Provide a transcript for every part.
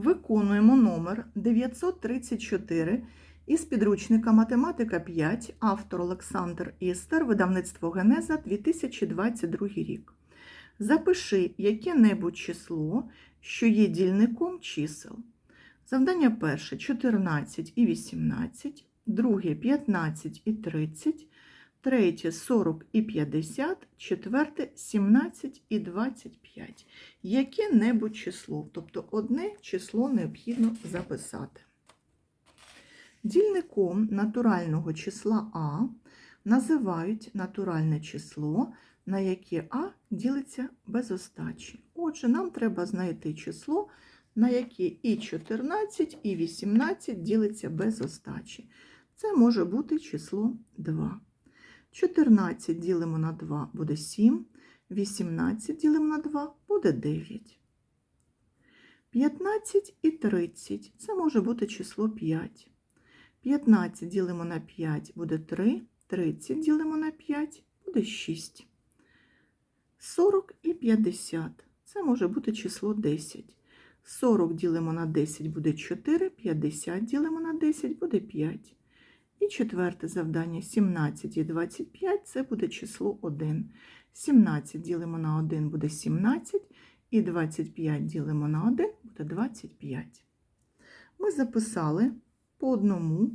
Виконуємо номер 934 із підручника Математика 5, автор Олександр Істер, видавництво Генеза 2022 рік. Запиши яке-небудь число, що є дільником чисел. Завдання перше 14 і 18, друге 15 і 30, третє 40 і 50, четверте 17 і 25. Яке-небудь число, тобто одне число необхідно записати. Дільником натурального числа А називають натуральне число, на яке А ділиться без остачі. Отже, нам треба знайти число, на яке і 14, і 18 ділиться без остачі. Це може бути число 2. 14 ділимо на 2 буде 7, 18 ділимо на 2 буде 9. 15 і 30 це може бути число 5. 15 ділимо на 5 буде 3, 30 ділимо на 5 буде 6. 40 і 50 це може бути число 10. 40 ділимо на 10 буде 4, 50 ділимо на 10 буде 5. І четверте завдання 17 і 25 це буде число 1. 17 ділимо на 1 буде 17, і 25 ділимо на 1 буде 25. Ми записали по одному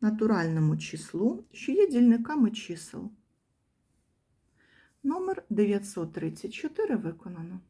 натуральному числу, що є дільниками чисел. Номер 934 виконано.